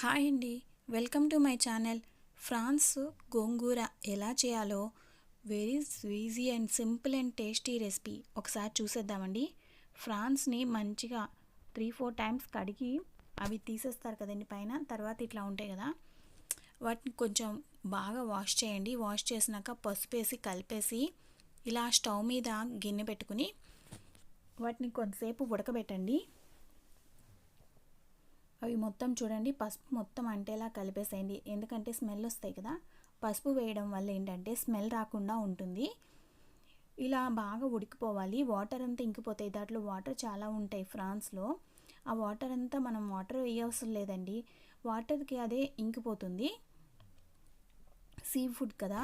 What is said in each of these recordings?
Hi అండి. Welcome to my channel. Prawns gongura ఎలా చేయాలో very easy and simple and tasty recipe ఒకసారి చూసేద్దామండి. ఫ్రాన్స్ని మంచిగా త్రీ ఫోర్ టైమ్స్ కడిగి అవి తీసేస్తారు కదండి పైన తర్వాత ఇట్లా ఉంటాయి కదా. వాటిని కొంచెం బాగా వాష్ చేయండి. వాష్ చేసినాక పసుపు వేసి కలిపేసి ఇలా స్టవ్ మీద గిన్నె పెట్టుకుని వాటిని కొంతసేపు ఉడకబెట్టండి. అవి మొత్తం చూడండి పసుపు మొత్తం అంటేలా కలిపేసేయండి. ఎందుకంటే స్మెల్ వస్తాయి కదా పసుపు వేయడం వల్ల ఏంటంటే స్మెల్ రాకుండా ఉంటుంది. ఇలా బాగా ఉడికిపోవాలి. వాటర్ అంతా ఇంకిపోతాయి. దాంట్లో వాటర్ చాలా ఉంటాయి ఫ్రాన్స్లో. ఆ వాటర్ అంతా మనం వాటర్ వేయవసరం లేదండి. వాటర్కి అదే ఇంకిపోతుంది. సీ ఫుడ్ కదా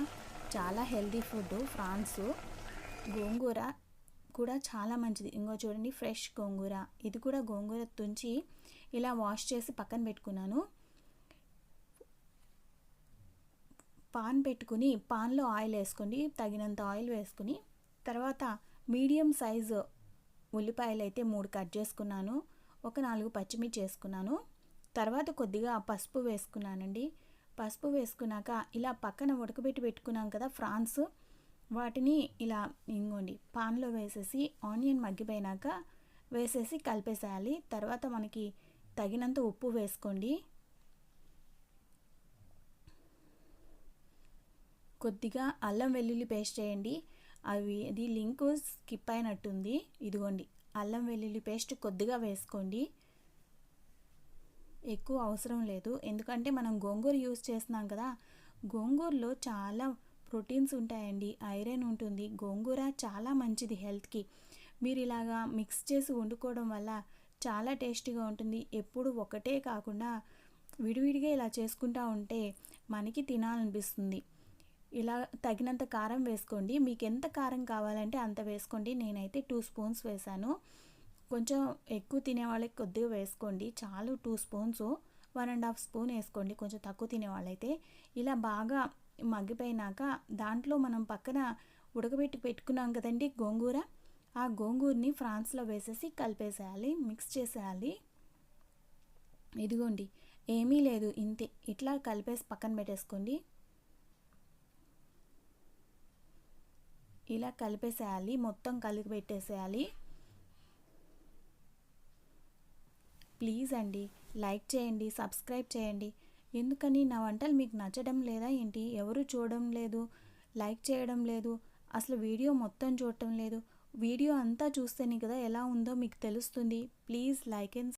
చాలా హెల్తీ ఫుడ్ ఫ్రాన్స్. గోంగూర కూడా చాలా మంచిది. ఇంకో చూడండి ఫ్రెష్ గోంగూర. ఇది కూడా గోంగూర తుంచి ఇలా వాష్ చేసి పక్కన పెట్టుకున్నాను. పాన్ పెట్టుకుని పాన్లో ఆయిల్ వేసుకోండి తగినంత ఆయిల్ వేసుకుని తర్వాత మీడియం సైజు ఉల్లిపాయలు అయితే మూడు కట్ చేసుకున్నాను ఒక నాలుగు పచ్చిమిర్చి వేసుకున్నాను. తర్వాత కొద్దిగా పసుపు వేసుకున్నానండి. పసుపు వేసుకున్నాక ఇలా పక్కన ఉడకబెట్టి పెట్టుకున్నాం కదా ఫ్రాన్స్ వాటిని ఇలా ఇంగోండి పాన్లో వేసేసి ఆనియన్ మగ్గిపోయినాక వేసేసి కలిపేసేయాలి. తర్వాత మనకి తగినంత ఉప్పు వేసుకోండి. కొద్దిగా అల్లం వెల్లుల్లి పేస్ట్ చేయండి. అవి అది లింక్ స్కిప్ అయినట్టుంది. ఇదిగోండి అల్లం వెల్లుల్లి పేస్ట్ కొద్దిగా వేసుకోండి. ఎక్కువ అవసరం లేదు. ఎందుకంటే మనం గోంగూర యూస్ చేస్తున్నాం కదా గోంగూరలో చాలా ప్రోటీన్స్ ఉంటాయండి. ఐరన్ ఉంటుంది. గోంగూర చాలా మంచిది హెల్త్కి. మీరు ఇలాగా మిక్స్ చేసి వండుకోవడం వల్ల చాలా టేస్టీగా ఉంటుంది. ఎప్పుడు ఒకటే కాకుండా విడివిడిగా ఇలా చేసుకుంటా ఉంటే మనకి తినాలనిపిస్తుంది. ఇలా తగినంత కారం వేసుకోండి. మీకు ఎంత కారం కావాలంటే అంత వేసుకోండి. నేనైతే టూ స్పూన్స్ వేసాను కొంచెం ఎక్కువ తినే వాళ్ళకి కొద్దిగా వేసుకోండి. చాలు two spoons. One and half spoon వేసుకోండి. కొంచెం తక్కువ తినే వాళ్ళైతే ఇలా బాగా మగ్గిపోయినాక దాంట్లో మనం పక్కన ఉడకబెట్టి పెట్టుకున్నాం కదండి గోంగూర? ఆ గోంగూరని ఫ్రాన్స్లో వేసేసి కలిపేసేయాలి మిక్స్ చేసేయాలి. ఇదిగోండి ఏమీ లేదు ఇంతే. ఇట్లా కలిపేసి పక్కన పెట్టేసుకోండి. ఇలా కలిపేసేయాలి మొత్తం కలిపి పెట్టేసేయాలి. ప్లీజ్ అండి లైక్ చేయండి సబ్స్క్రైబ్ చేయండి. ఎందుకని నా వంటలు మీకు నచ్చడం లేదా ఏంటి? ఎవరు చూడడం లేదు లైక్ చేయడం లేదు అసలు వీడియో మొత్తం చూడటం లేదు. వీడియో అంతా చూస్తేనే కదా ఎలా ఉందో మీకు తెలుస్తుంది. Please like and